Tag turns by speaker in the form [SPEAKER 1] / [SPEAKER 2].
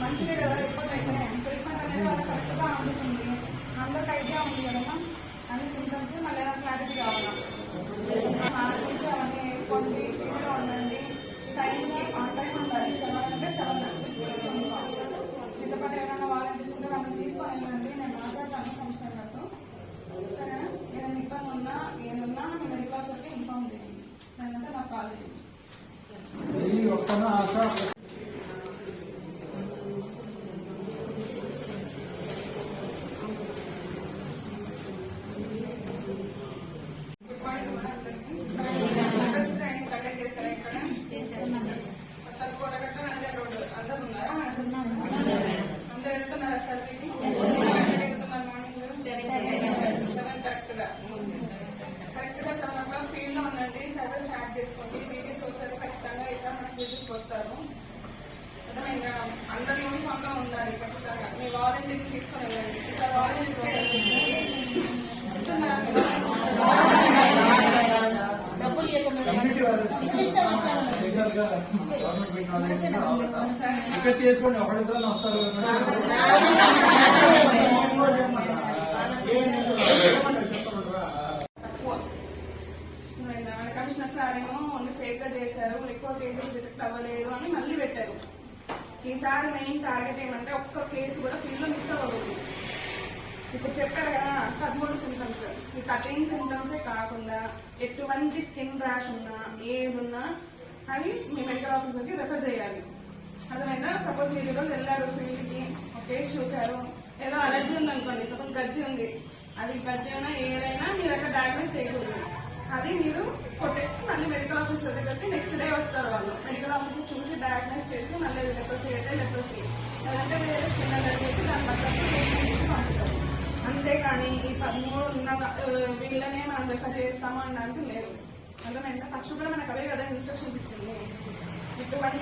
[SPEAKER 1] మంచిదే కదా రిపోర్ట్ అయితే ట్రీట్మెంట్ అనేది వాళ్ళు కరెక్ట్గా అందుతుంది అందరికి ఐడియా ఉంది కదమ్మా అన్ని సింటమ్స్ మళ్ళీ క్లారిటీ కావాలి ఆలోచించి అవన్నీ వేసుకోండి సీట్లో ఉండండి టైంకి ఆన్ టైం ఉండాలి సెవెన్ అంటే సెవెన్ మీతో పాటు ఏమైనా వాలంటీర్స్ తీసుకుంటే వాళ్ళని తీసుకొని వెళ్ళండి నేను మాట్లాడతాను కమిషనర్ గారితో సరేనా? ఏదైనా ఇబ్బంది ఉన్నా ఏదున్నా మీ మెడికల్ ఆఫీసర్కి ఇన్ఫార్మ్ చేయండి. నేనంటే నాకు కాల్ చేయండి.
[SPEAKER 2] ఈ ఒక్కన
[SPEAKER 1] సోర్సర్ ఖచ్చితంగా ఈసారి మనకి విజిట్ వస్తారు. ఇంకా అందరు యూనిఫామ్లో ఉండాలి ఖచ్చితంగా. మీ వాలంటీర్ని తీసుకొని వెళ్ళండి. ఈసారి వాలంటీర్స్
[SPEAKER 3] డబ్బులు
[SPEAKER 2] చేసుకోండి ఒకరిద్దరు వస్తారు
[SPEAKER 1] చేశారు ఎక్కువ కేసెస్ డిటెక్ట్ అవ్వలేదు అని మళ్ళీ పెట్టారు. ఈసారి మెయిన్ టార్గెట్ ఏమంటే ఒక్క కేసు కూడా ఫీల్డ్ మిస్ అవ్వకూడదు. ఇప్పుడు చెప్పారు కదా పదమూడు సింటమ్స్ ఈ థర్టీన్ సింటమ్సే కాకుండా ఎటువంటి స్కిన్ ర్యాష్ ఉన్నా ఏది ఉన్నా అవి మీ మెడికల్ ఆఫీసర్కి రిఫర్ రెఫర్ చేయాలి. అర్థమైందా? సపోజ్ మీరు ఈరోజు వెళ్ళారు ఫీల్డ్కి ఒక కేసు చూశారు. ఏదో అలర్జీ ఉంది అనుకోండి సపోజ్ గజ్జి ఉంది. అది గజ్జి అయినా ఏదైనా మీరు అక్కడ డయాగ్నోస్ చేయకూడదు. అది మీరు కొట్టేసి మళ్ళీ మెడికల్ ఆఫీసర్ దగ్గరికి నెక్స్ట్ డే వస్తారు వాళ్ళు. మెడికల్ ఆఫీసర్ చూసి డయాగ్నోస్ చేసి మళ్ళీ లెప్రసీ అయితే లెప్రసీ లేదంటే వేరే స్కిన్ అలర్జీ అయితే దాని పక్కన పంపుతారు. అంతేకాని ఈ పదమూడు ఉన్న వీళ్ళనే మనం రెఫర్ చేస్తాము అనడానికి లేదు. అర్థమైందా? ఫస్ట్ కూడా మనకు అవే కదా ఇన్స్ట్రక్షన్స్ ఇచ్చింది. ఇటువంటి